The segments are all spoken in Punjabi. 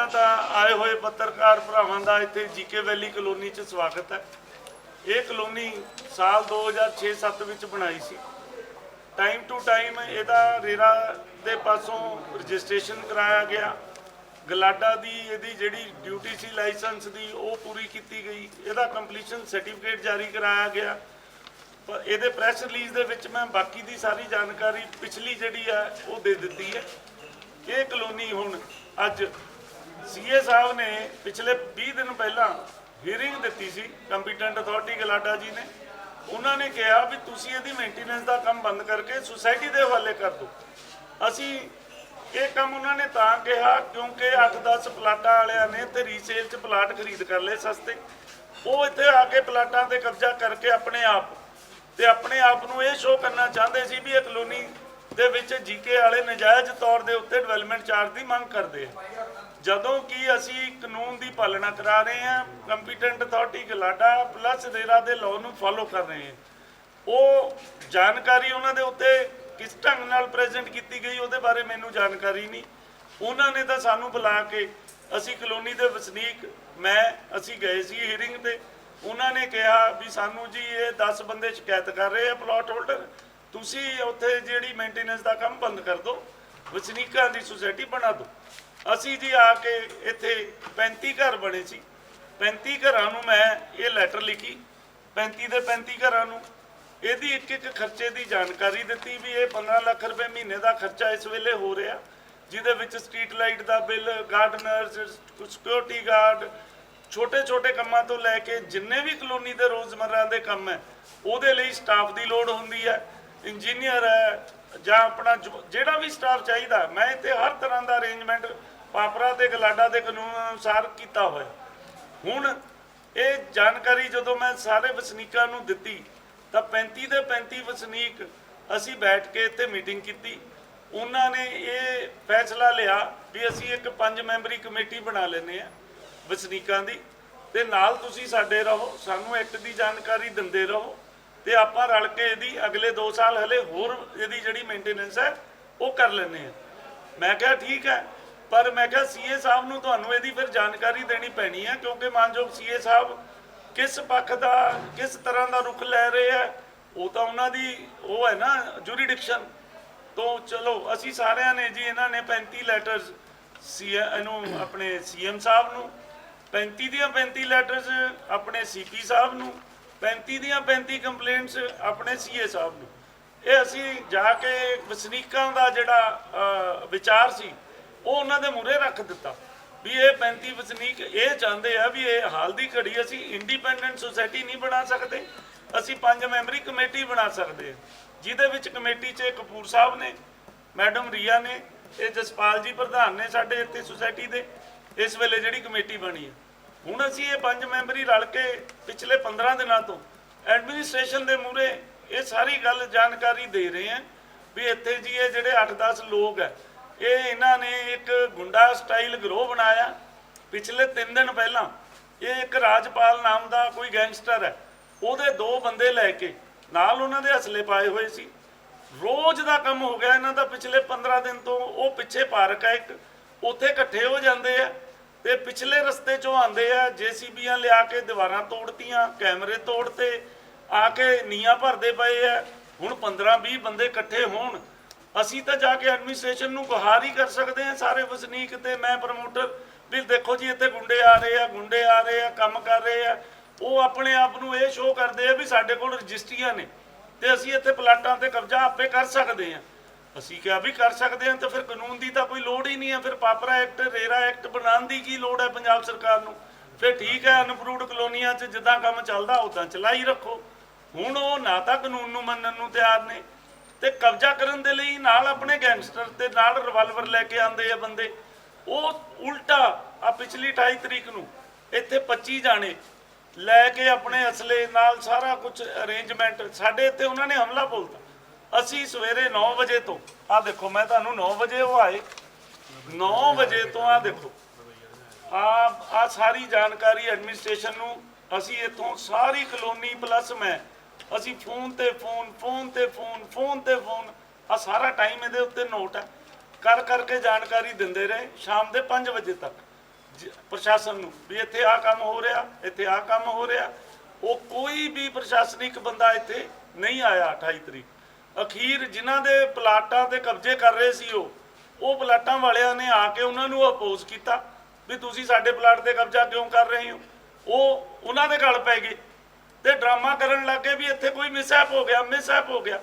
ਪਹਿਲਾਂ ਤਾਂ ਆਏ ਹੋਏ ਪੱਤਰਕਾਰ ਭਰਾਵਾਂ ਦਾ ਇੱਥੇ ਜੀਕੇ ਵੈਲੀ ਕਲੋਨੀ 'ਚ ਸਵਾਗਤ ਹੈ। ਇਹ ਕਲੋਨੀ ਸਾਲ 2006-7 ਵਿੱਚ ਬਣਾਈ ਸੀ। ਟਾਈਮ ਟੂ ਟਾਈਮ ਇਹਦਾ ਰੇਰਾ ਦੇ ਪਾਸੋਂ ਰਜਿਸਟ੍ਰੇਸ਼ਨ ਕਰਾਇਆ ਗਿਆ। ਗਲਾਡਾ ਦੀ ਇਹਦੀ ਜਿਹੜੀ ਡਿਊਟੀ ਸੀ, ਲਾਇਸੈਂਸ ਦੀ, ਉਹ ਪੂਰੀ ਕੀਤੀ ਗਈ। ਇਹਦਾ ਕੰਪਲੀਸ਼ਨ ਸਰਟੀਫਿਕੇਟ ਜਾਰੀ ਕਰਾਇਆ ਗਿਆ। ਪਰ ਇਹਦੇ ਪ੍ਰੈਸ ਰਿਲੀਜ਼ ਦੇ ਵਿੱਚ ਮੈਂ ਬਾਕੀ ਦੀ ਸਾਰੀ ਜਾਣਕਾਰੀ ਪਿਛਲੀ ਜਿਹੜੀ ਹੈ ਉਹ ਦੇ ਦਿੱਤੀ ਹੈ। ਇਹ ਕਲੋਨੀ ਹੁਣ ਅੱਜ ਸੀਏ ਸਾਹਿਬ ਨੇ ਪਿਛਲੇ 20 ਦਿਨ ਪਹਿਲਾਂ ਹੀਅਰਿੰਗ ਦਿੱਤੀ ਸੀ ਕੰਪੀਟੈਂਟ ਅਥਾਰਟੀ ਗਲਾਡਾ ਜੀ ਨੇ। ਉਹਨਾਂ ਨੇ ਕਿਹਾ ਵੀ ਤੁਸੀਂ ਇਹਦੀ ਮੇਨਟੇਨੈਂਸ ਦਾ ਕੰਮ ਬੰਦ ਕਰਕੇ ਸੁਸਾਇਟੀ ਦੇ ਹਵਾਲੇ ਕਰ ਦਿਓ। ਅਸੀਂ ਇਹ ਕੰਮ ਉਹਨਾਂ ਨੇ ਤਾਂ ਕਿਹਾ ਕਿਉਂਕਿ 8-10 ਪਲਾਟਾਂ ਵਾਲਿਆਂ ਨੇ ਤੇ ਰੀਸੇਲ 'ਚ ਪਲਾਟ ਖਰੀਦ ਕਰ ਲਏ ਸਸਤੇ। ਉਹ ਇੱਥੇ ਆ ਕੇ ਪਲਾਟਾਂ ਤੇ ਕਬਜ਼ਾ ਕਰਕੇ ਆਪਣੇ ਆਪ ਤੇ ਆਪਣੇ ਆਪ ਨੂੰ ਇਹ ਸ਼ੋਅ ਕਰਨਾ ਚਾਹੁੰਦੇ ਸੀ ਵੀ ਇਹ ਕਲੋਨੀ ਦੇ ਵਿੱਚ ਜੀਕੇ ਵਾਲੇ ਨਜਾਇਜ਼ ਤੌਰ ਦੇ ਉੱਤੇ ਡਿਵੈਲਪਮੈਂਟ ਚਾਰਜ ਦੀ ਮੰਗ ਕਰਦੇ ਆ। ਜਦੋਂ ਕਿ ਅਸੀਂ ਕਾਨੂੰਨ ਦੀ ਪਾਲਣਾ ਕਰਾ ਰਹੇ ਹਾਂ competent authority GLADA plus RERA ਦੇ ਲਾਅ ਨੂੰ ਫਾਲੋ ਕਰ ਰਹੇ ਹਾਂ। ਉਹ ਜਾਣਕਾਰੀ ਉਹਨਾਂ ਦੇ ਉੱਤੇ ਕਿਸ ਢੰਗ ਨਾਲ ਪ੍ਰੈਜ਼ੈਂਟ ਕੀਤੀ ਗਈ, ਉਹਦੇ ਬਾਰੇ ਮੈਨੂੰ ਜਾਣਕਾਰੀ ਨਹੀਂ। ਉਹਨਾਂ ਨੇ ਤਾਂ ਸਾਨੂੰ ਬੁਲਾ ਕੇ ਅਸੀਂ ਕਲੋਨੀ ਦੇ ਵਸਨੀਕ, ਮੈਂ, ਅਸੀਂ ਗਏ ਸੀ ਹੀਅਰਿੰਗ ਤੇ। ਉਹਨਾਂ ਨੇ ਕਿਹਾ ਵੀ ਸਾਨੂੰ ਜੀ ਇਹ 10 ਬੰਦੇ ਸ਼ਿਕਾਇਤ ਕਰ ਰਹੇ ਆ ਪਲਾਟ ਹੋਲਡਰ ਤੁਸੀਂ ਉੱਥੇ ਜਿਹੜੀ ਮੇਨਟੇਨੈਂਸ ਦਾ ਕੰਮ ਬੰਦ ਕਰ ਦਿਓ, ਵਸਨੀਕਾਂ ਦੀ ਸੁਸਾਇਟੀ ਬਣਾ ਦਿਓ। ਅਸੀਂ ਜੀ ਆ ਕੇ ਇੱਥੇ 35 ਘਰ ਬਣੇ ਸੀ। 35 ਘਰਾਂ ਨੂੰ ਮੈਂ ਇਹ ਲੈਟਰ ਲਿਖੀ। 35 ਦੇ 35 ਘਰਾਂ ਨੂੰ ਇਹਦੀ ਇੱਕ ਇੱਕ ਖਰਚੇ ਦੀ ਜਾਣਕਾਰੀ ਦਿੱਤੀ ਵੀ ਇਹ 15 ਲੱਖ ਰੁਪਏ ਮਹੀਨੇ ਦਾ ਖਰਚਾ ਇਸ ਵੇਲੇ ਹੋ ਰਿਹਾ। ਜਿਹਦੇ ਵਿੱਚ ਸਟਰੀਟ ਲਾਈਟ ਦਾ ਬਿੱਲ ਗਾਰਡਨਰਸ ਸਿਕਿਉਰਿਟੀ ਗਾਰਡ ਛੋਟੇ ਛੋਟੇ ਕੰਮਾਂ ਤੋਂ ਲੈ ਕੇ ਜਿੰਨੇ ਵੀ ਕਲੋਨੀ ਦੇ ਰੋਜ਼ਮਰਾਂ ਦੇ ਕੰਮ ਹੈ, ਉਹਦੇ ਲਈ ਸਟਾਫ ਦੀ ਲੋੜ ਹੁੰਦੀ ਹੈ। ਇੰਜੀਨੀਅਰ ਹੈ ਜਾਂ ਆਪਣਾ ਜਿਹੜਾ ਵੀ ਸਟਾਫ ਚਾਹੀਦਾ, ਮੈਂ ਇੱਥੇ ਹਰ ਤਰ੍ਹਾਂ ਦਾ ਅਰੇਂਜਮੈਂਟ ਪਾਪਰਾ ਤੇ ਗਲਾਡਾ ਦੇ ਕਾਨੂੰਨ ਅਨੁਸਾਰ ਕੀਤਾ ਹੋਇਆ। ਹੁਣ ਇਹ ਜਾਣਕਾਰੀ ਜਦੋਂ ਮੈਂ ਸਾਰੇ ਵਸਨੀਕਾਂ ਨੂੰ ਦਿੱਤੀ, ਤਾਂ 35 ਦੇ 35 ਵਸਨੀਕ ਅਸੀਂ ਬੈਠ ਕੇ ਇੱਥੇ ਮੀਟਿੰਗ ਕੀਤੀ। ਉਹਨਾਂ ਨੇ ਇਹ ਫੈਸਲਾ ਲਿਆ ਵੀ ਅਸੀਂ ਇੱਕ ਪੰਜ ਮੈਂਬਰੀ ਕਮੇਟੀ ਬਣਾ ਲੈਨੇ ਆ ਵਸਨੀਕਾਂ ਦੀ ਤੇ ਨਾਲ ਤੁਸੀਂ ਸਾਡੇ ਰਹੋ, ਸਾਨੂੰ ਐਕਟ ਦੀ ਜਾਣਕਾਰੀ ਦਿੰਦੇ ਰਹੋ। ਤੇ ਆਪਾਂ ਰਲ ਕੇ ਇਹਦੀ ਅਗਲੇ 2 ਸਾਲ ਹਲੇ ਹੋਰ ਇਹਦੀ ਜਿਹੜੀ ਮੇਨਟੇਨੈਂਸ ਹੈ, ਉਹ ਕਰ ਲੈਨੇ ਆ ਮੈਂ ਕਿਹਾ ਠੀਕ ਹੈ, ਪਰ ਮੈਂ ਕਿਹਾ ਸੀਏ ਸਾਹਿਬ ਨੂੰ ਤੁਹਾਨੂੰ ਇਹਦੀ ਫਿਰ ਜਾਣਕਾਰੀ ਦੇਣੀ ਪੈਣੀ ਹੈ, ਕਿਉਂਕਿ ਮਾਨਯੋਗ ਸੀਏ ਸਾਹਿਬ ਕਿਸ ਪੱਖ ਦਾ, ਕਿਸ ਤਰ੍ਹਾਂ ਦਾ ਰੁਖ ਲੈ ਰਹੇ ਆ ਉਹ ਤਾਂ ਉਹਨਾਂ ਦੀ ਉਹ ਹੈ ਨਾ ਜੁਰੀਡਿਕਸ਼ਨ ਤੋਂ ਚਲੋ, ਅਸੀਂ ਸਾਰਿਆਂ ਨੇ ਜੀ ਇਹਨਾਂ ਨੇ 35 ਲੈਟਰਸ ਸੀ ਇਹਨੂੰ ਆਪਣੇ ਸੀਐਮ ਸਾਹਿਬ ਨੂੰ 35 ਦੀਆਂ 35 ਲੈਟਰਸ ਆਪਣੇ ਸੀਪੀ ਸਾਹਿਬ ਨੂੰ 35 ਦੀਆਂ 35 ਕੰਪਲੇਂਟਸ ਆਪਣੇ ਸੀਏ ਸਾਹਿਬ ਨੂੰ। ਇਹ ਅਸੀਂ ਜਾ ਕੇ ਵਸਨੀਕਾਂ ਦਾ ਜਿਹੜਾ ਵਿਚਾਰ ਸੀ, ਉਹ ਉਹਨਾਂ ਦੇ ਮੂਹਰੇ ਰੱਖ ਦਿੱਤਾ। ਵੀ ਇਹ 35 ਵਸਨੀਕ ਇਹ ਚਾਹੁੰਦੇ ਆ ਵੀ ਇਹ ਹਾਲ ਦੀ ਘੜੀ ਅਸੀਂ ਇੰਡੀਪੈਂਡੈਂਟ ਸੁਸਾਇਟੀ ਨਹੀਂ ਬਣਾ ਸਕਦੇ, ਅਸੀਂ ਪੰਜ ਮੈਂਬਰੀ ਕਮੇਟੀ ਬਣਾ ਸਕਦੇ ਜਿਹਦੇ ਵਿੱਚ ਕਮੇਟੀ 'ਚ ਕਪੂਰ ਸਾਹਿਬ ਨੇ, ਮੈਡਮ ਰੀਆ ਨੇ, ਇਹ ਜਸਪਾਲ ਜੀ ਪ੍ਰਧਾਨ ਨੇ ਸਾਡੇ ਇੱਥੇ ਸੁਸਾਇਟੀ ਦੇ, ਇਸ ਵੇਲੇ ਜਿਹੜੀ ਕਮੇਟੀ ਬਣੀ ਹੈ ਹੁਣ ਅਸੀਂ ਇਹ ਪੰਜ ਮੈਂਬਰੀ ਰਲ ਕੇ ਪਿਛਲੇ 15 ਦਿਨਾਂ ਤੋਂ ਐਡਮਿਨਿਸਟ੍ਰੇਸ਼ਨ ਦੇ ਮੂਹਰੇ ਇਹ ਸਾਰੀ ਗੱਲ ਜਾਣਕਾਰੀ ਦੇ ਰਹੇ ਹਾਂ ਵੀ ਇੱਥੇ ਜੀ ਇਹ ਜਿਹੜੇ 8-10 ਲੋਕ ਹੈ, ਇਹ ਇਹਨਾਂ ਨੇ ਇੱਕ ਗੁੰਡਾ ਸਟਾਈਲ ਗਰੋਹ ਬਣਾਇਆ। ਪਿਛਲੇ 3 ਦਿਨ ਪਹਿਲਾਂ ਇਹ ਇੱਕ ਰਾਜਪਾਲ ਨਾਮ ਦਾ ਕੋਈ ਗੈਂਗਸਟਰ ਹੈ, ਉਹਦੇ ਦੋ ਬੰਦੇ ਲੈ ਕੇ ਨਾਲ ਉਹਨਾਂ ਦੇ ਹਸਲੇ ਪਾਏ ਹੋਏ ਸੀ। ਰੋਜ਼ ਦਾ ਕੰਮ ਹੋ ਗਿਆ ਇਹਨਾਂ ਦਾ ਪਿਛਲੇ 15 ਦਿਨ ਤੋਂ, ਉਹ ਪਿੱਛੇ ਪਾਰਕ ਹੈ ਇੱਕ, ਉੱਥੇ ਇਕੱਠੇ ਹੋ ਜਾਂਦੇ ਆ। ਤੇ ਪਿਛਲੇ ਰਸਤੇ ਚੋਂ ਆਉਂਦੇ ਆ, ਜੀਸੀਬੀਆਂ ਲਿਆ ਕੇ ਦੀਵਾਰਾਂ ਤੋੜਤੀਆਂ, ਕੈਮਰੇ ਤੋੜਤੇ, ਆ ਕੇ ਨੀਆਂ ਭਰਦੇ ਪਏ ਆ। ਹੁਣ 15 20 ਬੰਦੇ ਇਕੱਠੇ ਹੋਣ। ਅਸੀਂ ਤਾਂ ਜਾ ਕੇ ਐਡਮਿਨਿਸਟ੍ਰੇਸ਼ਨ ਨੂੰ ਗੁਹਾਰ ਹੀ ਕਰ ਸਕਦੇ ਆ ਸਾਰੇ ਵਸਨੀਕ ਤੇ ਮੈਂ ਪ੍ਰਮੋਟਰ। ਵੀ ਦੇਖੋ ਜੀ, ਇੱਥੇ ਗੁੰਡੇ ਆ ਰਹੇ ਆ, ਗੁੰਡੇ ਆ ਰਹੇ ਆ, ਕੰਮ ਕਰ ਰਹੇ ਆ। ਉਹ ਆਪਣੇ ਆਪ ਨੂੰ ਇਹ ਸ਼ੋਅ ਕਰਦੇ ਆ ਵੀ ਸਾਡੇ ਕੋਲ ਰਜਿਸਟਰੀਆਂ ਨੇ ਤੇ ਅਸੀਂ ਇੱਥੇ ਪਲਾਟਾਂ ਤੇ ਕਬਜ਼ਾ ਆਪੇ ਕਰ ਸਕਦੇ ਆ ਅਸੀਂ ਕਿਹਾ ਵੀ ਕਰ ਸਕਦੇ ਹਾਂ, ਤਾਂ ਫਿਰ ਕਾਨੂੰਨ ਦੀ ਤਾਂ ਕੋਈ ਲੋੜ ਹੀ ਨਹੀਂ ਹੈ। ਫਿਰ ਪਾਪਰਾ ਐਕਟ, ਰੇਰਾ ਐਕਟ ਬਣਾਉਣ ਦੀ ਕੀ ਲੋੜ ਹੈ ਪੰਜਾਬ ਸਰਕਾਰ ਨੂੰ? ਫਿਰ ਠੀਕ ਹੈ, ਅਨਪਰੂਵਡ ਕਲੋਨੀਆਂ 'ਚ ਜਿੱਦਾਂ ਕੰਮ ਚੱਲਦਾ, ਉਦਾਂ ਚਲਾਈ ਰੱਖੋ। ਹੁਣ ਉਹ ਨਾ ਤਾਂ ਕਾਨੂੰਨ ਨੂੰ ਮੰਨਣ ਨੂੰ ਤਿਆਰ ਨੇ ਤੇ ਕਬਜ਼ਾ ਕਰਨ ਦੇ ਲਈ ਨਾਲ ਆਪਣੇ ਗੈਂਗਸਟਰ ਤੇ ਨਾਲ ਰਿਵਾਲਵਰ ਲੈ ਕੇ ਆਉਂਦੇ ਆ ਬੰਦੇ। ਉਹ ਉਲਟਾ ਆ ਪਿਛਲੀ 28 ਤਰੀਕ ਨੂੰ ਇੱਥੇ 25 ਜਾਣੇ ਲੈ ਕੇ ਆਪਣੇ ਅਸਲੇ ਨਾਲ ਸਾਰਾ ਕੁਝ ਅਰੇਂਜਮੈਂਟ ਸਾਡੇ ਇੱਥੇ ਉਹਨਾਂ ਨੇ ਹਮਲਾ ਬੋਲਤਾ। ਅਸੀਂ ਸਵੇਰੇ 9 ਵਜੇ ਤੋਂ ਆ ਦੇਖੋ, ਮੈਂ ਤੁਹਾਨੂੰ 9 ਵਜੇ ਉਹ ਆਏ। 9 ਵਜੇ ਤੋਂ ਆ ਦੇਖੋ ਆ ਆ ਸਾਰੀ ਜਾਣਕਾਰੀ ਐਡਮਿਨਿਸਟ੍ਰੇਸ਼ਨ ਨੂੰ ਅਸੀਂ ਇੱਥੋਂ ਸਾਰੀ ਕਲੋਨੀ ਪਲੱਸ ਮੈਂ, ਅਸੀਂ ਫੋਨ ਤੇ ਫੋਨ ਫੋਨ ਤੇ ਫੋਨ ਫੋਨ ਤੇ ਫੋਨ ਆ ਸਾਰਾ ਟਾਈਮ ਇਹਦੇ ਉੱਤੇ ਨੋਟ ਹੈ। ਕਰ, ਕਰਕੇ ਜਾਣਕਾਰੀ ਦਿੰਦੇ ਰਹੇ ਸ਼ਾਮ ਦੇ 5 ਵਜੇ ਤੱਕ ਪ੍ਰਸ਼ਾਸਨ ਨੂੰ, ਵੀ ਇੱਥੇ ਆ ਕੰਮ ਹੋ ਰਿਹਾ, ਇੱਥੇ ਆ ਕੰਮ ਹੋ ਰਿਹਾ। ਉਹ ਕੋਈ ਵੀ ਪ੍ਰਸ਼ਾਸਨਿਕ ਬੰਦਾ ਇੱਥੇ ਨਹੀਂ ਆਇਆ 28 ਤਰੀਕ। ਅਖੀਰ ਜਿਨ੍ਹਾਂ ਦੇ ਪਲਾਟਾਂ ਤੇ ਕਬਜ਼ੇ ਕਰ ਰਹੇ ਸੀ ਉਹ ਉਹ ਪਲਾਟਾਂ ਵਾਲਿਆਂ ਨੇ ਆ ਕੇ ਉਹਨਾਂ ਨੂੰ ਅਪੋਜ਼ ਕੀਤਾ ਵੀ ਤੁਸੀਂ ਸਾਡੇ ਪਲਾਟ ਤੇ ਕਬਜ਼ਾ ਕਿਉਂ ਕਰ ਰਹੇ ਹੋ? ਉਹ ਉਹਨਾਂ ਦੇ ਗਲ ਪੈ ਗਏ ਤੇ ਡਰਾਮਾ ਕਰਨ ਲੱਗੇ ਵੀ ਇੱਥੇ ਕੋਈ ਮਿਸਹੈਪ ਹੋ ਗਿਆ, ਮਿਸਹੈਪ ਹੋ ਗਿਆ।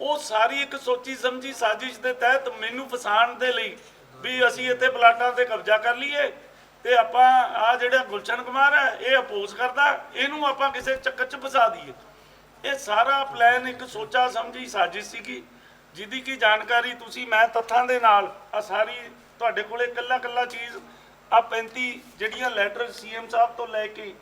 ਉਹ ਸਾਰੀ ਇੱਕ ਸੋਚੀ ਸਮਝੀ ਸਾਜ਼ਿਸ਼ ਦੇ ਤਹਿਤ ਮੈਨੂੰ ਫਸਾਣ ਦੇ ਲਈ ਵੀ ਅਸੀਂ ਇੱਥੇ ਪਲਾਟਾਂ ਤੇ ਕਬਜ਼ਾ ਕਰ ਲਈਏ ਤੇ ਆਪਾਂ ਆ ਜਿਹੜਾ ਗੁਲਸ਼ਨ ਕੁਮਾਰ ਹੈ, ਇਹ ਅਪੋਜ਼ ਕਰਦਾ, ਇਹਨੂੰ ਆਪਾਂ ਕਿਸੇ ਚੱਕਰ 'ਚ ਫਸਾ ਦਈਏ। ਇਹ ਸਾਰਾ ਪਲਾਨ ਇੱਕ ਸੋਚਾ ਸਮਝੀ ਸਾਜ਼ਿਸ਼ ਸੀਗੀ, ਜਿਹਦੀ ਕੀ ਜਾਣਕਾਰੀ ਤੁਸੀਂ ਮੈਂ ਤੱਥਾਂ ਦੇ ਨਾਲ ਆ ਸਾਰੀ ਤੁਹਾਡੇ ਕੋਲੇ ਕੱਲਾ ਕੱਲਾ ਚੀਜ਼ ਆ 35 ਜਿਹੜੀਆਂ ਲੈਟਰ ਸੀਐਮ ਸਾਹਿਬ ਤੋਂ ਲੈ ਕੇ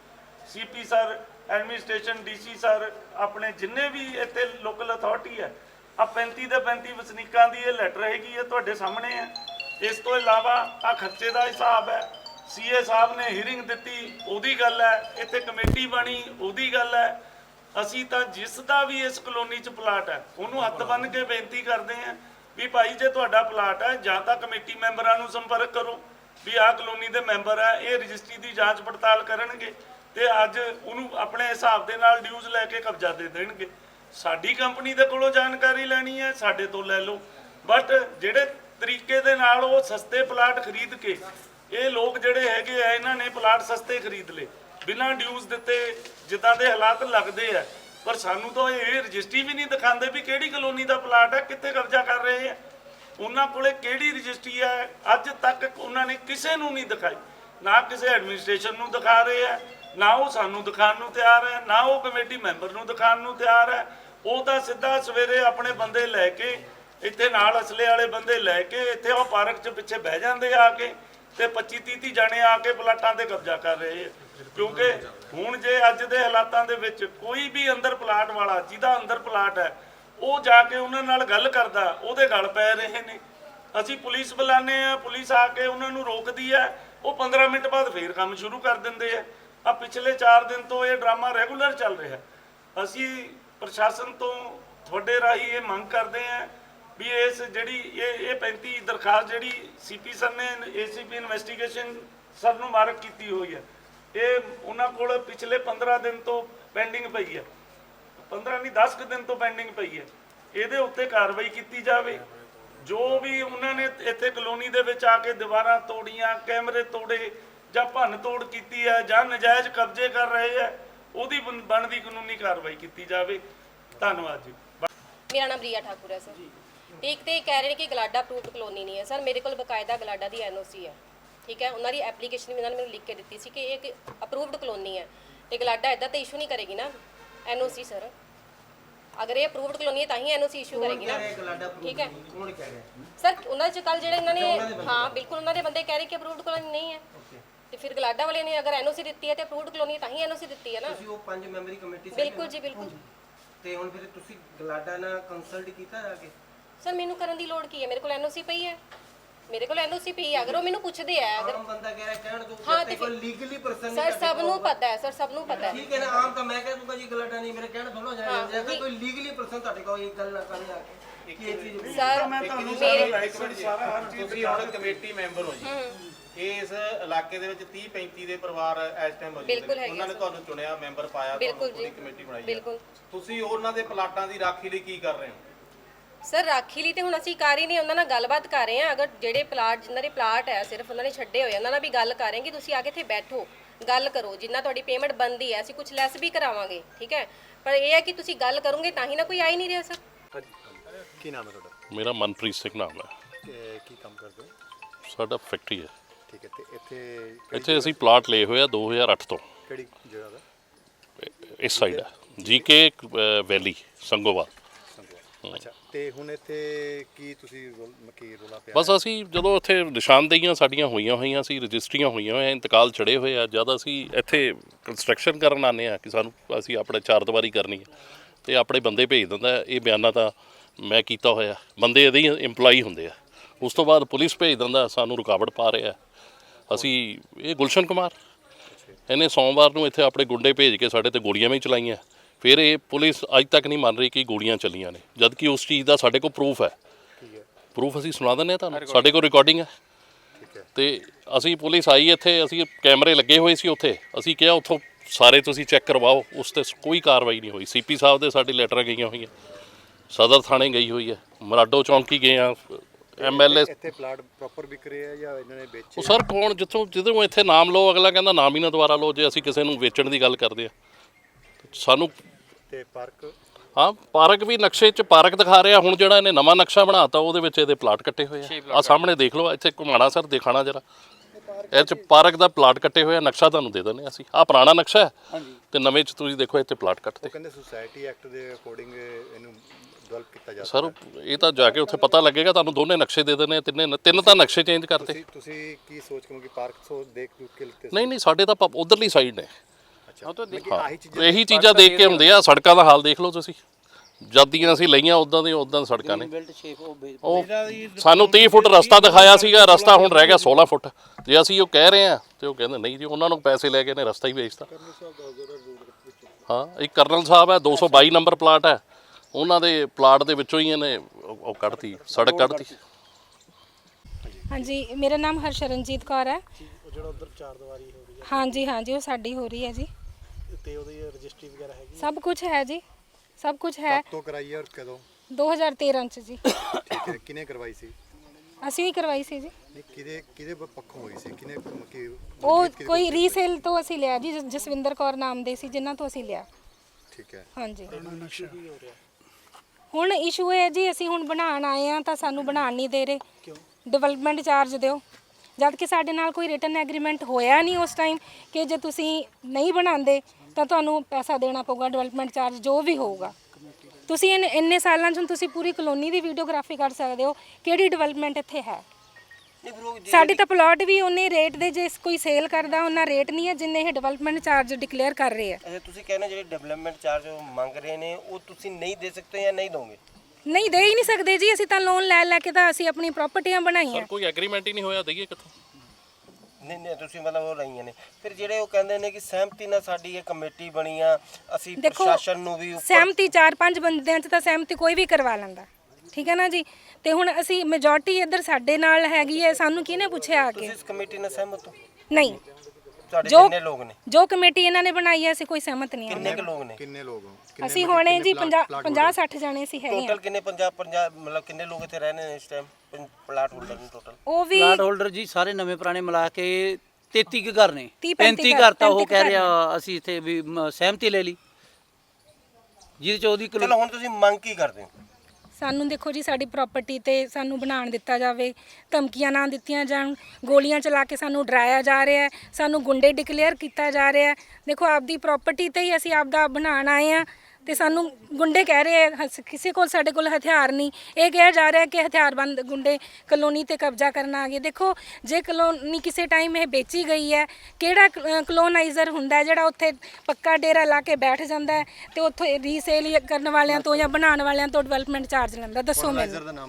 CP sir administration DC sir ਆਪਣੇ ਜਿੰਨੇ ਵੀ ਇੱਥੇ ਲੋਕਲ ਅਥਾਰਟੀ ਹੈ ਆ 35 ਦੇ 35 ਵਸਨੀਕਾਂ ਦੀ ਇਹ ਲੈਟਰ ਹੈਗੀ ਹੈ ਤੁਹਾਡੇ ਸਾਹਮਣੇ ਹੈ ਇਸ ਤੋਂ ਇਲਾਵਾ ਆ ਖਰਚੇ ਦਾ ਹਿਸਾਬ ਹੈ ਸੀਏ ਸਾਹਿਬ ਨੇ ਹੀਰਿੰਗ ਦਿੱਤੀ, ਉਹਦੀ ਗੱਲ ਹੈ, ਇੱਥੇ ਕਮੇਟੀ ਬਣੀ, ਉਹਦੀ ਗੱਲ ਹੈ ਅਸੀਂ ਤਾਂ ਜਿਸ ਦਾ ਵੀ ਇਸ ਕਲੋਨੀ 'ਚ ਪਲਾਟ ਹੈ, ਉਹਨੂੰ ਹੱਥ ਬੰਨ੍ਹ ਕੇ ਬੇਨਤੀ ਕਰਦੇ ਹਾਂ ਵੀ ਭਾਈ ਜੇ ਤੁਹਾਡਾ ਪਲਾਟ ਹੈ, ਜਾਂ ਤਾਂ ਕਮੇਟੀ ਮੈਂਬਰਾਂ ਨੂੰ ਸੰਪਰਕ ਕਰੋ ਵੀ ਆਹ ਕਲੋਨੀ ਦੇ ਮੈਂਬਰ ਹੈ, ਇਹ ਰਜਿਸਟਰੀ ਦੀ ਜਾਂਚ ਪੜਤਾਲ ਕਰਨਗੇ ਤੇ ਅੱਜ ਉਹਨੂੰ ਆਪਣੇ ਹਿਸਾਬ ਦੇ ਨਾਲ ਡਿਊਜ਼ ਲੈ ਕੇ ਕਬਜ਼ਾ ਦੇ ਦੇਣਗੇ। ਸਾਡੀ ਕੰਪਨੀ ਦੇ ਕੋਲੋਂ ਜਾਣਕਾਰੀ ਲੈਣੀ ਹੈ, ਸਾਡੇ ਤੋਂ ਲੈ ਲਓ। ਬਟ ਜਿਹੜੇ ਤਰੀਕੇ ਦੇ ਨਾਲ ਉਹ ਸਸਤੇ ਪਲਾਟ ਖਰੀਦ ਕੇ, ਇਹ ਲੋਕ ਜਿਹੜੇ ਹੈਗੇ ਆ, ਇਹਨਾਂ ਨੇ ਪਲਾਟ ਸਸਤੇ ਖਰੀਦ ਲਏ। ਬਿਨਾਂ ਡਿਊਜ਼ ਦਿੱਤੇ ਜਿੱਦਾਂ ਦੇ ਹਾਲਾਤ ਲੱਗਦੇ ਆ। ਪਰ ਸਾਨੂੰ ਤਾਂ ਇਹ ਰਜਿਸਟਰੀ ਵੀ ਨਹੀਂ ਦਿਖਾਉਂਦੇ ਵੀ ਕਿਹੜੀ ਕਲੋਨੀ ਦਾ ਪਲਾਟ ਹੈ ਕਿੱਥੇ ਕਬਜ਼ਾ ਕਰ ਰਹੇ ਆ। ਉਹਨਾਂ ਕੋਲੇ ਕਿਹੜੀ ਰਜਿਸਟਰੀ ਹੈ ਅੱਜ ਤੱਕ ਉਹਨਾਂ ਨੇ ਕਿਸੇ ਨੂੰ ਨਹੀਂ ਦਿਖਾਈ। ਨਾ ਕਿਸੇ ਐਡਮਿਨਿਸਟ੍ਰੇਸ਼ਨ ਨੂੰ ਦਿਖਾ ਰਹੇ ਆ, ਨਾ ਉਹ ਸਾਨੂੰ ਦਿਖਾਉਣ ਨੂੰ ਤਿਆਰ ਹੈ ਨਾ ਉਹ ਕਮੇਟੀ ਮੈਂਬਰ ਨੂੰ ਦਿਖਾਉਣ ਨੂੰ ਤਿਆਰ ਹੈ ਉਹ ਤਾਂ ਸਿੱਧਾ ਸਵੇਰੇ ਆਪਣੇ ਬੰਦੇ ਲੈ ਕੇ, ਇੱਥੇ ਨਾਲ ਅਸਲੇ ਵਾਲੇ ਬੰਦੇ ਲੈ ਕੇ, ਇੱਥੇ ਉਹ ਪਾਰਕ 'ਚ ਪਿੱਛੇ ਬਹਿ ਜਾਂਦੇ ਆ ਕੇ ਤੇ 25 30 30 ਜਣੇ ਆ ਕੇ ਪਲਾਟਾਂ ਤੇ ਕਬਜ਼ਾ ਕਰ ਰਹੇ ਆ। ਕਿਉਂਕਿ ਹੁਣ ਜੇ ਅੱਜ ਦੇ ਹਾਲਾਤਾਂ ਦੇ ਵਿੱਚ ਕੋਈ ਵੀ ਅੰਦਰ ਪਲਾਟ ਵਾਲਾ, ਜਿਹਦਾ ਅੰਦਰ ਪਲਾਟ ਹੈ, ਉਹ ਜਾ ਕੇ ਉਹਨਾਂ ਨਾਲ ਗੱਲ ਕਰਦਾ, ਉਹਦੇ ਗਲ ਪੈ ਰਹੇ ਨੇ। ਅਸੀਂ ਪੁਲਿਸ ਬੁਲਾਉਂਦੇ ਆ ਪੁਲਿਸ ਆ ਕੇ ਉਹਨਾਂ ਨੂੰ ਰੋਕਦੀ ਹੈ, ਉਹ 15 ਮਿੰਟ ਬਾਅਦ ਫੇਰ ਕੰਮ ਸ਼ੁਰੂ ਕਰ ਦਿੰਦੇ ਆ। ਆ ਪਿਛਲੇ 4 ਦਿਨ ਤੋਂ ਇਹ ਡਰਾਮਾ ਰੈਗੂਲਰ ਚੱਲ ਰਿਹਾ ਅਸੀਂ ਪ੍ਰਸ਼ਾਸਨ ਤੋਂ ਤੁਹਾਡੇ ਰਾਹੀਂ ਇਹ ਮੰਗ ਕਰਦੇ ਆ ਵੀ ਇਸ ਜਿਹੜੀ ਇਹ ਇਹ 35 ਦਰਖਾਸਤ ਜਿਹੜੀ ਸੀਪੀ ਸਰ ਨੇ, ਏਸੀਪੀ ਇਨਵੈਸਟੀਗੇਸ਼ਨ ਸਰ ਨੂੰ ਮਾਰਕ ਕੀਤੀ ਹੋਈ ਹੈ ਇਹ ਉਹਨਾਂ ਕੋਲ ਪਿਛਲੇ 15 ਦਿਨ ਤੋਂ ਪੈਂਡਿੰਗ ਪਈ ਹੈ। 15 ਨਹੀਂ 10 ਕੁ ਦਿਨ ਤੋਂ ਪੈਂਡਿੰਗ ਪਈ ਹੈ। ਇਹਦੇ ਉੱਤੇ ਕਾਰਵਾਈ ਕੀਤੀ ਜਾਵੇ। ਜੋ ਵੀ ਉਹਨਾਂ ਨੇ ਇੱਥੇ ਕਲੋਨੀ ਦੇ ਵਿੱਚ ਆ ਕੇ ਦੀਵਾਰਾਂ ਤੋੜੀਆਂ ਕੈਮਰੇ ਤੋੜੇ ਜਾਂ ਭੰਨ ਤੋੜ ਕੀਤੀ ਹੈ ਜਾਂ ਨਜਾਇਜ਼ ਕਬਜ਼ੇ ਕਰ ਰਹੇ ਹੈ ਉਹਦੀ ਬਣ- ਬਣਦੀ ਕਾਨੂੰਨੀ ਕਾਰਵਾਈ ਕੀਤੀ ਜਾਵੇ। ਧੰਨਵਾਦ ਜੀ। ਮੇਰਾ ਨਾਮ ਰੀਆ ਠਾਕੁਰ ਹੈ ਸਰ। ਇੱਕ ਤੇ ਕਹਿ ਰਹੇ ਨੇ ਕਿ ਗਲਾਡਾ ਅਪਰੂਵਡ ਕਲੋਨੀ ਨਹੀਂ ਹੈ। ਸਰ ਮੇਰੇ ਕੋਲ ਬਕਾਇਦਾ ਗਲਾਡਾ ਦੀ ਐਨਓਸੀ ਹੈ। ਠੀਕ ਹੈ ਉਹਨਾਂ ਦੀ ਐਪਲੀਕੇਸ਼ਨ ਵੀ ਉਹਨਾਂ ਨੇ ਮੈਨੂੰ ਲਿਖ ਕੇ ਦਿੱਤੀ ਸੀ ਕਿ ਇਹ ਇੱਕ ਅਪਰੂਵਡ ਕਲੋਨੀ ਹੈ ਤੇ ਗਲਾਡਾ ਇਦਾਂ ਤਾਂ ਇਸ਼ੂ ਨਹੀਂ ਕਰੇਗੀ ਨਾ ਐਨਓਸੀ ਸਰ ਅਗਰ ਇਹ ਅਪਰੂਵਡ ਕਲੋਨੀ ਹੈ ਤਾਂ ਹੀ ਐਨਓਸੀ ਇਸ਼ੂ ਕਰੇਗੀ ਨਾ। ਠੀਕ ਹੈ। ਕੌਣ ਕਹਿ ਰਿਹਾ? ਸਰ ਉਹਨਾਂ ਚ ਕੱਲ ਜਿਹੜੇ ਇਹਨਾਂ ਨੇ ਹਾਂ ਬਿਲਕੁਲ ਉਹਨਾਂ ਦੇ ਬੰਦੇ ਕਹਿ ਰਹੇ ਕਿ ਅਪਰੂਵਡ ਕਲੋਨੀ ਨਹੀਂ ਹੈ। ਤੇ ਫਿਰ ਗਲਾਡਾ ਵਾਲੇ ਨੇ ਅਗਰ ਐਨਓਸੀ ਦਿੱਤੀ ਹੈ ਤੇ ਅਪਰੂਵਡ ਕਲੋਨੀ ਤਾਂ ਹੀ ਐਨਓਸੀ ਦਿੱਤੀ ਹੈ ਨਾ। ਤੁਸੀਂ ਉਹ ਪੰਜ ਮੈਂਬਰੀ ਕਮੇਟੀ ਬਿਲਕੁਲ ਜੀ ਬਿਲਕੁਲ। ਤੇ ਹੁਣ ਫਿਰ ਤੁਸੀਂ ਗਲਾਡਾ ਨਾਲ ਕੰਸਲਟ ਕੀਤਾ ਜਾ ਕੇ? ਸਰ ਮੈਨੂੰ ਕਰਨ ਦੀ ਲੋੜ ਕੀ ਹੈ? ਮੇਰੇ ਕੋਲ ਐਨਓਸੀ ਪਈ ਹੈ। ਮੇਰੇ ਕੋਲ ਐਨਓਸੀ ਪਈ ਅਗਰ ਉਹ ਮੈਨੂੰ ਪੁੱਛਦੇ ਆ ਅਗਰ ਆਮ ਬੰਦਾ ਕਹਿ ਰਿਹਾ ਕਹਿਣ ਦੋ ਹਾਂ, ਤੇ ਤੇ ਕੋਈ ਲੀਗਲੀ ਪਰਸਨ ਸਰ ਸਭ ਨੂੰ ਪਤਾ ਹੈ ਸਰ ਸਭ ਨੂੰ ਪਤਾ ਹੈ। ਠੀਕ ਹੈ ਨਾ ਆਮ ਤਾਂ ਮੈਂ ਕਹਿ ਦੂੰਗਾ ਜੀ ਗਲਾਡਾ ਨਹੀਂ ਮੇਰੇ ਕਹਿਣ ਥੋੜਾ ਜਾਏਗਾ ਜੇ ਕੋਈ ਲੀਗਲੀ ਪਰਸਨ ਤੁਹਾਡੇ ਕੋਲ ਇਹ ਗੱਲ ਨਾ ਕਰੇ ਆ ਕੇ ਕਿ ਇਹ ਚੀਜ਼ ਸਰ ਮੈਂ ਤੁਹਾਨੂੰ ਸਾਰਾ ਲਾਇਸੈਂਸ ਸਾਰਾ ਹਰ ਚੀਜ਼ ਤੁਸੀਂ ਹੁਣ ਕਮੇਟੀ ਮੈਂਬਰ ਹੋ ਜੀ। ਇਸ ਇਲਾਕੇ ਦੇ ਵਿੱਚ 30 35 ਦੇ ਪਰਿਵਾਰ ਇਸ ਟਾਈਮ ਮੌਜੂਦ ਨੇ। ਉਹਨਾਂ ਨੇ। ਤੁਹਾਨੂੰ ਚੁਣਿਆ ਮੈਂਬਰ ਪਾਇਆ ਤੁਹਾਨੂੰ। ਪੂਰੀ ਕਮੇਟੀ ਬਣਾਈ ਹੈ ਤੁਸੀਂ ਉਹਨਾਂ ਦੇ ਪਲਾਟਾਂ ਦੀ ਰਾਖੀ ਲਈ ਕੀ ਕਰ ਰਹੇ ਹੋ? ਸਰ ਰਾਖੀ ਲਈ ਤੇ ਹੁਣ ਅਸੀਂ ਕਰ ਹੀ ਨਹੀਂ ਉਹਨਾਂ ਨਾਲ ਗੱਲਬਾਤ ਕਰ ਰਹੇ ਹਾਂ। ਅਗਰ ਜਿਹੜੇ ਪਲਾਟ ਜਿਨ੍ਹਾਂ ਦੇ ਪਲਾਟ ਹੈ ਸਿਰਫ ਉਹਨਾਂ ਨੇ ਛੱਡੇ ਹੋਏ ਉਹਨਾਂ ਨਾਲ ਵੀ ਗੱਲ ਕਰ ਰਹੇ ਹਾਂ ਕਿ ਤੁਸੀਂ ਆ ਕੇ ਇੱਥੇ ਬੈਠੋ ਗੱਲ ਕਰੋ। ਜਿੰਨਾ ਤੁਹਾਡੀ ਪੇਮੈਂਟ ਬਣਦੀ ਹੈ ਅਸੀਂ ਕੁਝ ਲੈਸ ਵੀ ਕਰਾਵਾਂਗੇ ਠੀਕ ਹੈ? ਪਰ ਇਹ ਹੈ ਕਿ ਤੁਸੀਂ ਗੱਲ ਕਰੋਗੇ ਤਾਂ ਹੀ ਨਾ ਕੋਈ ਆ ਹੀ ਨਹੀਂ ਰਿਹਾ ਸਰ। ਹਾਂਜੀ ਕੀ ਨਾਮ ਹੈ ਤੁਹਾਡਾ? ਮੇਰਾ ਮਨਪ੍ਰੀਤ ਸਿੰਘ ਨਾਮ ਹੈ। ਤੇ ਕੀ ਕੰਮ ਕਰਦੇ ਹੋ? ਸਾਡਾ ਫੈਕਟਰੀ ਹੈ। ਠੀਕ ਹੈ ਤੇ ਇੱਥੇ ਇੱਥੇ ਅਸੀਂ ਪਲਾਟ ਲਏ ਹੋਏ ਆ 2008 ਤੋਂ। ਕਿਹੜੀ ਜਗ੍ਹਾ ਦਾ? ਇਸ ਸਾਈਡ ਹੈ। ਜੀਕੇ ਵੈਲੀ ਸੰਗੋਵਾਲ। ਸੰਗਵਾ ਅੱਛਾ ਤੇ ਹੁਣ ਇੱਥੇ ਕੀ ਤੁਸੀਂ ਰੋਲ ਮਕੀ ਰੋਲਾ ਪਿਆ? ਬਸ ਅਸੀਂ ਜਦੋਂ ਇੱਥੇ ਨਿਸ਼ਾਨਦੇਹੀਆਂ ਸਾਡੀਆਂ ਹੋਈਆਂ ਹੋਈਆਂ ਸੀ ਰਜਿਸਟਰੀਆਂ ਹੋਈਆਂ ਹੋਈਆਂ ਇੰਤਕਾਲ ਚੜੇ ਹੋਏ ਆ ਜਦ ਅਸੀਂ ਇੱਥੇ ਕੰਸਟਰਕਸ਼ਨ ਕਰਨ ਆਨੇ ਆ ਕਿ ਸਾਨੂੰ ਅਸੀਂ ਆਪਣੇ ਚਾਰ ਦੀਵਾਰੀ ਕਰਨੀ ਹੈ ਤੇ ਆਪਣੇ ਬੰਦੇ ਭੇਜ ਦਿੰਦਾ ਹੈ। ਇਹ ਬਿਆਨਾ ਤਾਂ ਮੈਂ ਕੀਤਾ ਹੋਇਆ ਬੰਦੇ ਇਹਦੇ ਹੀ EMPLOYE ਹੁੰਦੇ ਆ। ਉਸ ਤੋਂ ਬਾਅਦ ਪੁਲਿਸ ਭੇਜ ਦਿੰਦਾ ਸਾਨੂੰ ਰੁਕਾਵਟ ਪਾ ਰਿਹਾ ਅਸੀਂ ਇਹ ਗੁਲਸ਼ਨ ਕੁਮਾਰ ਇਹਨੇ ਸੋਮਵਾਰ ਨੂੰ ਇੱਥੇ ਆਪਣੇ ਗੁੰਡੇ ਭੇਜ ਕੇ ਸਾਡੇ ਤੇ ਗੋਲੀਆਂ ਵੀ ਚਲਾਈਆਂ। ਫਿਰ ਇਹ ਪੁਲਿਸ ਅੱਜ ਤੱਕ ਨਹੀਂ ਮੰਨ ਰਹੀ ਕਿ ਗੋਲੀਆਂ ਚੱਲੀਆਂ ਨੇ ਜਦ ਕਿ ਉਸ ਚੀਜ਼ ਦਾ ਸਾਡੇ ਕੋਲ ਪ੍ਰੂਫ ਹੈ। ਪ੍ਰੂਫ ਅਸੀਂ ਸੁਣਾ ਦਿੰਦੇ ਹਾਂ ਤੁਹਾਨੂੰ ਸਾਡੇ ਕੋਲ ਰਿਕਾਰਡਿੰਗ ਹੈ। ਤੇ ਅਸੀਂ ਪੁਲਿਸ ਆਈ ਇੱਥੇ ਅਸੀਂ ਕੈਮਰੇ ਲੱਗੇ ਹੋਏ ਸੀ ਉੱਥੇ ਅਸੀਂ ਕਿਹਾ ਉੱਥੋਂ ਸਾਰੇ ਤੁਸੀਂ ਚੈੱਕ ਕਰਵਾਓ ਉਸ ਤੇ ਕੋਈ ਕਾਰਵਾਈ ਨਹੀਂ ਹੋਈ। ਸੀਪੀ ਸਾਹਿਬ ਦੇ ਸਾਡੇ ਲੈਟਰਾਂ ਗਈਆਂ ਹੋਈਆਂ ਸਦਰ ਥਾਣੇ ਗਈ ਹੋਈ ਹੈ ਮਰਾਡੋ ਚੌਂਕੀ ਗਏ ਆ ਐਮਐਲਏ ਇੱਥੇ ਪਲਾਟ ਪ੍ਰੋਪਰ ਵਿਕ ਰਿਹਾ ਜਾਂ ਇਹਨਾਂ ਨੇ ਵੇਚੇ ਉਹ ਸਰ ਕੌਣ ਜਿੱਥੋਂ ਜਿਹਦੇ ਇੱਥੇ ਨਾਮ ਲਓ ਅਗਲਾ ਕਹਿੰਦਾ ਨਾਮ ਹੀ ਨਾ ਦੁਬਾਰਾ ਲਓ ਜੇ ਅਸੀਂ ਕਿਸੇ ਨੂੰ ਵੇਚਣ ਦੀ ਗੱਲ ਕਰਦੇ ਆ ਸਾਨੂੰ ਤੇ ਪਾਰਕ? ਹਾਂ ਪਾਰਕ ਵੀ ਨਕਸ਼ੇ 'ਚ ਪਾਰਕ ਦਿਖਾ ਰਿਹਾ। ਹੁਣ ਜਿਹੜਾ ਇਹਨੇ ਨਵਾਂ ਨਕਸ਼ਾ ਬਣਾਤਾ ਉਹਦੇ ਵਿੱਚ ਇਹਦੇ ਪਲਾਟ ਕੱਟੇ ਹੋਏ ਆ। ਆ ਸਾਹਮਣੇ ਦੇਖ ਲਓ ਇੱਥੇ ਘੁਮਾਣਾ ਸਰ ਦਿਖਾਣਾ ਜਰਾ। ਇਹ 'ਚ ਪਾਰਕ ਦਾ ਪਲਾਟ ਕੱਟੇ ਹੋਏ ਆ ਨਕਸ਼ਾ ਤੁਹਾਨੂੰ ਦੇ ਦਿੰਦੇ ਅਸੀਂ। ਆ ਪੁਰਾਣਾ ਨਕਸ਼ਾ ਹੈ। ਤੇ ਨਵੇਂ 'ਚ ਤੁਸੀਂ ਦੇਖੋ ਇੱਥੇ ਪਲਾਟ ਕੱਟਦੇ। ਉਹ ਕਹਿੰਦੇ ਸੁਸਾਇਟੀ ਐਕਟ ਦੇ ਅਕੋਰਡਿੰਗ ਇਹਨੂੰ ਡਿਵੈਲਪ ਕੀਤਾ ਜਾ ਸਰ ਇਹ ਤਾਂ ਜਾ ਕੇ ਉੱਥੇ ਪਤਾ ਲੱਗੇਗਾ ਤੁਹਾਨੂੰ ਦੋਨੇ ਨਕਸ਼ੇ ਦੇ ਦਿੰਦੇ ਤਿੰਨੇ ਤਿੰਨ ਤਾਂ ਨਕਸ਼ੇ ਚੇਂਜ ਕਰਤੇ ਤੁਸੀਂ ਤੁਸੀਂ ਕੀ ਸੋਚ ਕੇ ਕਿ ਪਾਰਕ ਸੋ ਦੇਖ ਦੁਖ ਕੇ? ਨਹੀਂ ਨਹੀਂ ਸਾਡੇ ਤਾਂ ਉਧਰਲੀ ਸਾਈਡ ਨੇ। ਕਿ ਆਹੀ ਚੀਜ਼ਾਂ ਇਹੀ ਚੀਜ਼ਾਂ ਦੇਖ ਕੇ ਹੁੰਦੇ ਆ ਸੜਕਾਂ ਦਾ ਹਾਲ ਦੇਖ ਲਓ ਤੁਸੀਂ। ਜਦ ਦੀਆਂ ਅਸੀਂ ਲਈਆਂ ਉਦਾਂ ਦੀ ਉਦਾਂ ਸੜਕਾਂ ਨੇ। ਉਹ ਸਾਨੂੰ 30 ਫੁੱਟ ਰਸਤਾ ਦਿਖਾਇਆ ਸੀਗਾ ਰਸਤਾ ਹੁਣ ਰਹਿ ਗਿਆ 16 ਫੁੱਟ। ਜੇ ਅਸੀਂ ਉਹ ਕਹਿ ਰਹੇ ਆ ਤੇ ਉਹ ਕਹਿੰਦੇ ਨਹੀਂ ਜੀ ਉਹਨਾਂ ਨੂੰ ਪੈਸੇ ਲੈ ਕੇ ਨੇ ਰਸਤਾ ਹੀ ਵੇਚਤਾ। ਹਾਂ ਇੱਕ ਕਰਨਲ ਸਾਹਿਬ ਹੈ 222 ਨੰਬਰ ਪਲਾਟ ਹੈ। ਉਹਨਾਂ ਦੇ ਪਲਾਟ ਦੇ ਵਿੱਚੋਂ ਹੀ ਇਹਨੇ ਉਹ ਉਹ ਕੱਢਤੀ ਸੜਕ ਕੱਢਤੀ। ਹਾਂਜੀ ਮੇਰਾ ਨਾਮ ਹਰਸ਼ਰਨਜੀਤ ਕੌਰ ਹੈ। ਜਿਹੜਾ ਉਧਰ ਚਾਰ ਦੀਵਾਰੀ ਹੋ ਰਹੀ ਹੈ। ਹਾਂਜੀ ਹਾਂਜੀ ਉਹ ਸਾਡੀ ਹੋ ਰਹੀ ਹੈ ਜੀ। ਤੇ ਉਹਦੀ ਰਜਿਸਟਰੀ ਵਗੈਰਾ ਹੈਗੀ ਸਭ ਕੁਝ ਹੈ ਜੀ ਸਭ ਕੁਝ ਹੈ। ਤੋਂ ਕਰਾਈ ਹੈ ਔਰ ਕਦੋਂ? 2013 ਚ ਜੀ। ਠੀਕ ਹੈ ਕਿਨੇ ਕਰਵਾਈ ਸੀ? ਅਸੀਂ ਵੀ ਕਰਵਾਈ ਸੀ ਜੀ। ਨਹੀਂ ਕਿਹਦੇ ਕਿਹਦੇ ਪੱਖੋਂ ਹੋਈ ਸੀ? ਕਿਨੇ ਕਿ ਉਹ ਕੋਈ ਰੀਸੇਲ ਤੋਂ ਅਸੀਂ ਲਿਆ ਜੀ ਜਸ- ਜਸਵਿੰਦਰ ਕੌਰ ਨਾਮ ਦੇ ਸੀ ਜਿਨ੍ਹਾਂ ਤੋਂ ਅਸੀਂ ਲਿਆ। ਠੀਕ ਹੈ। ਹਾਂਜੀ। ਹੁਣ ਇਸ਼ੂ ਇਹ ਹੈ ਜੀ ਅਸੀਂ ਹੁਣ ਬਣਾਉਣ ਆਏ ਆ ਤਾਂ ਸਾਨੂੰ ਬਣਾਉਣ ਨਹੀਂ ਦੇ ਰਹੇ। ਕਿਉਂ? ਡਿਵੈਲਪਮੈਂਟ ਚਾਰਜ ਦਿਓ। ਜਦ ਕਿ ਸਾਡੇ ਨਾਲ ਕੋਈ ਰਿਟਨ ਐਗਰੀਮੈਂਟ ਹੋਇਆ ਨਹੀਂ ਉਸ ਟਾਈਮ ਕਿ ਜੇ ਤੁਸੀਂ ਨਹੀਂ ਬਣਾਉਂਦੇ ਤਾਂ ਤੁਹਾਨੂੰ ਪੈਸਾ ਦੇਣਾ ਪਊਗਾ ਡਿਵੈਲਪਮੈਂਟ ਚਾਰਜ ਜੋ ਵੀ ਹੋਊਗਾ। ਤੁਸੀਂ ਇੰਨੇ- ਇੰਨੇ ਸਾਲਾਂ 'ਚ ਹੁਣ ਤੁਸੀਂ ਪੂਰੀ ਕਲੋਨੀ ਦੀ ਵੀਡੀਓਗ੍ਰਾਫੀ ਕਰ ਸਕਦੇ ਹੋ ਕਿਹੜੀ ਡਿਵੈਲਪਮੈਂਟ ਇੱਥੇ ਹੈ? ਨਹੀਂ ਉਹ ਸਾਡੀ ਤਾਂ ਪਲਾਟ ਵੀ ਉਹਨੇ ਰੇਟ ਦੇ ਜੇ ਕੋਈ ਸੇਲ ਕਰਦਾ ਉਹਨਾਂ ਰੇਟ ਨਹੀਂ ਹੈ ਜਿੰਨੇ ਇਹ ਡਿਵੈਲਪਮੈਂਟ ਚਾਰਜ ਡਿਕਲੇਅਰ ਕਰ ਰਹੇ ਆ। ਅੱਛਾ ਤੁਸੀਂ ਕਹਿੰਦੇ ਜਿਹੜੇ ਡਿਵੈਲਪਮੈਂਟ ਚਾਰਜ ਉਹ ਮੰਗ ਰਹੇ ਨੇ ਉਹ ਤੁਸੀਂ ਨਹੀਂ ਦੇ ਸਕਦੇ ਜਾਂ ਨਹੀਂ ਦੋਗੇ? ਨਹੀਂ ਦੇ ਹੀ ਨਹੀਂ ਸਕਦੇ ਜੀ ਅਸੀਂ ਤਾਂ ਲੋਨ ਲੈ ਲੈ ਕੇ ਤਾਂ ਅਸੀਂ ਆਪਣੀ ਪ੍ਰਾਪਰਟੀਆਂ ਬਣਾਈਆਂ ਕੋਈ ਐਗਰੀਮੈਂਟ ਹੀ ਨਹੀਂ ਹੋਇਆ ਦਈਏ ਕਿੱਥੋਂ? ਨਹੀਂ ਨਹੀਂ ਤੁਸੀਂ ਮਤਲਬ ਉਹ ਰਹੀਆਂ ਨੇ। ਫਿਰ ਜਿਹੜੇ ਉਹ ਕਹਿੰਦੇ ਨੇ ਕਿ ਸਹਿਮਤੀ ਨਾਲ ਸਾਡੀ ਇਹ ਕਮੇਟੀ ਬਣੀ ਆ ਅਸੀਂ ਦੇਖੋ ਪ੍ਰਸ਼ਾਸਨ ਨੂੰ ਵੀ ਉੱਪਰ ਸਹਿਮਤੀ ਚਾਰ ਪੰਜ ਬੰਦਿਆਂ 'ਚ ਤਾਂ ਸਹਿਮਤੀ ਕੋਈ ਵੀ ਕਰਵਾ ਲੈਂਦਾ। ਠੀਕ ਹੈ ਨਾ ਜੀ? ਤੇ ਹੁਣ ਅਸੀਂ ਮੈਜੋਰਟੀ ਇੱਧਰ ਸਾਡੇ ਨਾਲ ਹੈਗੀ ਹੈ ਸਾਨੂੰ ਕਿਹਨੇ ਪੁੱਛਿਆ ਆ ਕੇ ਤੁਸੀਂ ਇਸ ਕਮੇਟੀ ਨਾਲ ਸਹਿਮਤ ਹੋ? ਨਹੀਂ। ਤੁਹਾਡੇ ਜੋ ਕਿੰਨੇ ਲੋਕ ਨੇ? ਜੋ ਕਮੇਟੀ ਇਹਨਾਂ ਨੇ ਬਣਾਈ ਹੈ ਅਸੀਂ ਕੋਈ ਸਹਿਮਤ ਨਹੀਂ ਕਿੰਨੇ ਕੁ ਲੋਕ ਨੇ? ਕਿੰਨੇ ਲੋਕ ਹੋ ਕਿੰਨੇ ਅਸੀਂ ਹੋਣੇ ਜੀ ਪਲਾਟ- 50 ਪਲਾਟ 50 60 ਜਾਣੇ ਅਸੀਂ ਹੈਗੇ ਟੋਟਲ ਕਿੰਨੇ ਪੰਜਾਬ ਪੰਜਾਬ ਮਤਲਬ ਕਿੰਨੇ ਲੋਕ ਇੱਥੇ ਰਹਿੰਦੇ ਨੇ ਇਸ ਟਾਈਮ ਪਲਾਟ ਹੋਲਡਰ ਨੇ ਟੋਟਲ ਉਹ ਵੀ ਪਲਾਟ ਹੋਲਡਰ ਜੀ ਸਾਰੇ ਨਵੇਂ ਪੁਰਾਣੇ ਮਿਲਾ ਕੇ 33 ਕੁ ਘਰ ਨੇ। 30 35 ਘਰ ਤਾਂ ਉਹ 35 ਕਹਿ ਰਿਹਾ ਅਸੀਂ ਇੱਥੇ ਵੀ ਸਹਿਮਤੀ ਲੈ ਲਈ। ਜਿਹਦੇ ਚ ਉਹਦੀ ਚਲੋ ਹੁਣ ਤੁਸੀਂ ਮੰਗ ਕੀ ਕਰਦੇ ਹੋ? ਸਾਨੂੰ ਦੇਖੋ ਜੀ, ਸਾਡੀ ਪ੍ਰਾਪਰਟੀ ਤੇ ਸਾਨੂੰ ਬਣਾਉਣ ਦਿੱਤਾ ਜਾਵੇ। ਧਮਕੀਆਂ ਨਾ ਦਿੱਤੀਆਂ ਜਾਣ, ਗੋਲੀਆਂ ਚਲਾ ਕੇ ਸਾਨੂੰ ਡਰਾਇਆ ਜਾ ਰਿਹਾ ਹੈ, ਸਾਨੂੰ ਗੁੰਡੇ ਡਿਕਲੇਅਰ ਕੀਤਾ ਜਾ ਰਿਹਾ ਹੈ। ਦੇਖੋ, ਆਪਦੀ ਪ੍ਰਾਪਰਟੀ ਤੇ ਹੀ ਅਸੀਂ ਆਪਦਾ ਬਣਾਉਣ ਆਏ ਆ ਤੇ ਸਾਨੂੰ ਗੁੰਡੇ ਕਹਿ ਰਹੇ ਆ ਹਸ- ਕਿਸੇ ਕੋਲ ਸਾਡੇ ਕੋਲ ਹਥਿਆਰ ਨਹੀਂ। ਇਹ ਕਿਹਾ ਜਾ ਰਿਹਾ ਕਿ ਹਥਿਆਰਬੰਦ ਗੁੰਡੇ ਕਲੋਨੀ ਤੇ ਕਬਜ਼ਾ ਕਰਨ ਆ ਗਏ। ਦੇਖੋ ਜੇ ਕਲੋਨੀ ਕਿਸੇ ਟਾਈਮ ਇਹ ਵੇਚੀ ਗਈ ਹੈ ਕਿਹੜਾ ਕਲੋਨਾਈਜ਼ਰ ਹੁੰਦਾ ਹੈ ਜਿਹੜਾ ਉੱਥੇ ਪੱਕਾ ਡੇਰਾ ਲਾ ਕੇ ਬੈਠ ਜਾਂਦਾ ਹੈ ਤੇ ਉੱਥੇ ਰੀਸੇਲ ਕਰਨ ਵਾਲਿਆਂ ਤੋਂ ਜਾਂ ਬਣਾਉਣ ਵਾਲਿਆਂ ਤੋਂ ਡਿਵੈਲਪਮੈਂਟ ਚਾਰਜ ਲੈਂਦਾ ਦੱਸੋ ਮੈਨੂੰ। ਦਾ ਨਾਮ